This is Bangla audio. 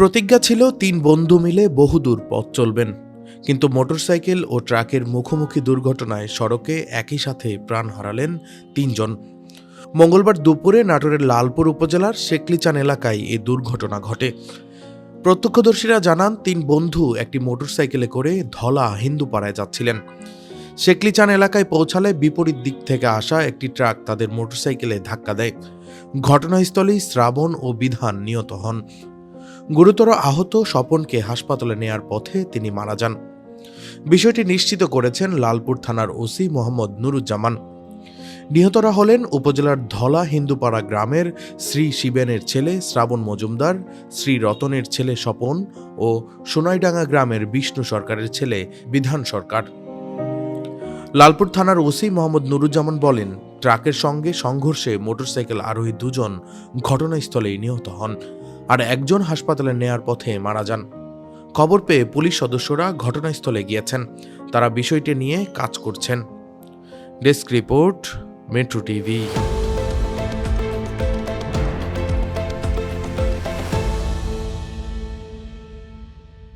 প্রতিজ্ঞা ছিল তিন বন্ধু মিলে বহুদূর পথ চলবেন। কিন্তু মোটরসাইকেল ও ট্রাকের মুখোমুখি দুর্ঘটনায় সড়কে একই সাথে প্রাণ হারালেন তিনজন। মঙ্গলবার দুপুরে নাটোরের লালপুর উপজেলার শেকলিচান এলাকায় এই দুর্ঘটনা ঘটে। প্রত্যক্ষদর্শীরা জানান, তিন বন্ধু একটি মোটরসাইকেলে করে ধলা হিন্দুপাড়ায় যাচ্ছিলেন। শেকলিচান এলাকায় পৌঁছালে বিপরীত দিক থেকে আসা একটি ট্রাক তাদের মোটরসাইকেলে ধাক্কা দেয়। ঘটনাস্থলেই শ্রাবণ ও বিধান নিহত হন। গুরুতর আহত স্বপনকে হাসপাতালে নেয়ার পথে তিনি মারা যান। বিষয়টি নিশ্চিত করেছেন লালপুর থানার ওসি মোহাম্মদ নুরুজ্জামান। নিহতরা হলেন উপজেলার ধলা হিন্দুপাড়া গ্রামের শ্রী শিবেনের ছেলে শ্রাবণ মজুমদার, শ্রী রতনের ছেলে স্বপন ও সোনাইডাঙ্গা গ্রামের বিষ্ণু সরকারের ছেলে বিধান সরকার। লালপুর থানার ওসি মোহাম্মদ নুরুজ্জামান বলেন, ট্রাকের সঙ্গে সংঘর্ষে মোটরসাইকেল আরোহী দুজন ঘটনাস্থলেই নিহত হন। আর একজন হাসপাতালে নেয়ার পথে মারা যান। খবর পেয়ে পুলিশ সদস্যরা ঘটনাস্থলে গিয়েছেন। তারা বিষয়টি নিয়ে কাজ করছেন। Desk report, Metro TV.